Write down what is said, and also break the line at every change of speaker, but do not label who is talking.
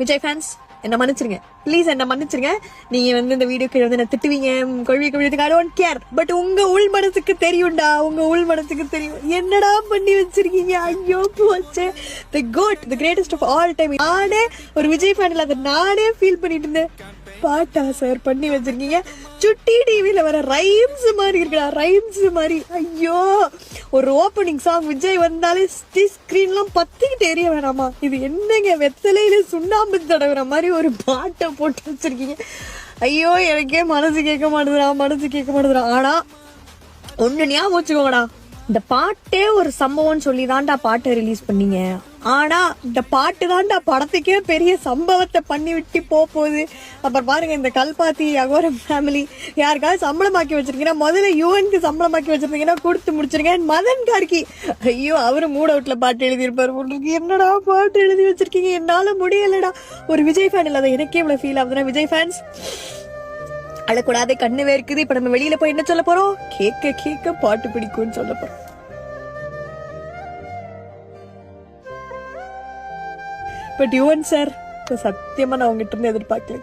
Vijay fans என்ன மன்னிச்சிருங்க. Please என்ன மன்னிச்சிருங்க. நீங்க வந்து இந்த வீடியோ கீழே வந்து என்ன திட்டுவீங்க கொள்வி கழுவிதுக்கு ஐ டோன்ட் கேர் பட் உங்க உள் மனசுக்கு தெரியும்டா. உங்க உள் மனசுக்கு தெரியும். என்னடா பண்ணி வச்சிருக்கீங்க? ஐயோ போச்சு. The good the greatest of all time நானே ஒரு விஜய் ஃபேன் அதை நானே ஃபீல் பண்ணிட்டு இருந்தேன். பாட்டா சார் பண்ணி வச்சிருக்கீங்க. சுட்டி டிவியில் வர ரைம்ஸ் மாதிரி இருக்குடா ரைம்ஸ் மாதிரி. ஐயோ ஒரு ஓப்பனிங் சாங் விஜய் வந்தாலே ஸ்க்ரீன்லாம் பத்திக்கிட்டு எரிய வேணாமா? இது என்னங்க வெத்தலையில சுண்ணாம்பு தடவுற மாதிரி ஒரு பாட்டை போட்டு வச்சிருக்கீங்க. ஐயோ எனக்கே மனசு கேட்க மாட்டேதுடா மனசு கேட்க மாட்டேதுடா. ஆனா ஒண்ணு ஞாபகம் வச்சுக்கோங்கடா. இந்த பாட்டே ஒரு சம்பவம்னு சொல்லி தான்டா பாட்டை ரிலீஸ் பண்ணீங்க. ஆனா இந்த பாட்டு தான்டா படத்துக்கே பெரிய சம்பவத்தை பண்ணி விட்டு போக போகுது. அப்புறம் பாருங்க இந்த கல்பாத்தி அகோரம் ஃபேமிலி யாருக்காவது சம்பளமாக்கி வச்சிருக்கீங்கன்னா முதல்ல யுவனுக்கு சம்பளமாக்கி வச்சிருந்தீங்கன்னா கொடுத்து முடிச்சிருங்க. மதன் கார்கி ஐயோ அவரு மூட் அவுட்ல பாட்டு எழுதியிருப்பாரு உங்களுக்கு என்னடா பாட்டு எழுதி வச்சிருக்கீங்க? என்னால முடியலடா. ஒரு விஜய் ஃபேன் இல்லாத எனக்கே இவ்வளவு ஃபீல் ஆகுதுன்னா விஜய் ஃபேன்ஸ் அழக்கூடாது கண்ணு வேர்க்குது. இப்ப நம்ம வெளியில போய் என்ன சொல்ல போறோம்? கேட்க கேட்க பாட்டு பிடிக்கும்னு சொல்ல போறோம். பட் யுவன் சார் சத்தியமா நான் உங்ககிட்ட இருந்து எதிர்பார்க்கல